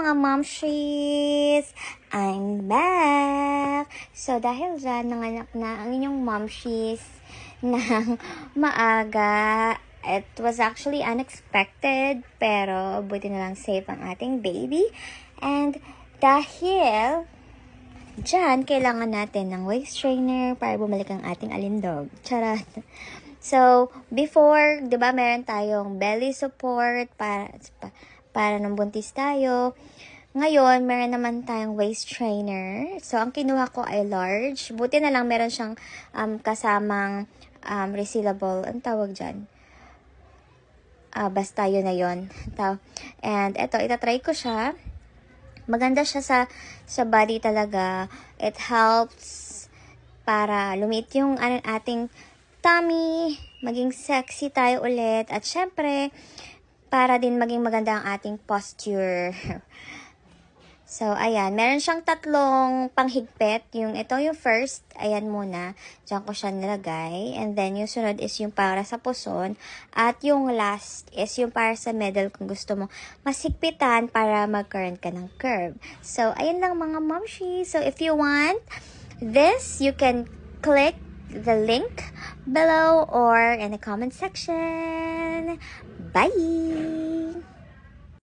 mga momshies! I'm back! So, dahil dyan, nanganak na ang inyong momshies ng maaga. It was actually unexpected, pero buti na lang safe ang ating baby. And dahil dyan, kailangan natin ng waist trainer para bumalik ang ating alindog. Charot! So, before, di ba, meron tayong belly support para, para nung buntis tayo. Ngayon, meron naman tayong waist trainer. So, ang kinuha ko ay large. Buti na lang meron siyang um, kasamang um, resealable. Ang tawag dyan? Ah, basta yun na yun. And eto, itatry ko siya. Maganda siya sa, sa body talaga. It helps para lumit yung ano, ating tummy, maging sexy tayo ulit. At syempre, para din maging maganda ang ating posture. So, ayan. Meron siyang tatlong panghigpit. Yung, ito yung first. Ayan muna. Diyan ko siya nilagay. And then, yung sunod is yung para sa puson. At yung last is yung para sa middle kung gusto mo masikpitan para magkaroon ka ng curve. So, ayan lang mga momshi. So, if you want this, you can click the link below or in the comment section. Bye!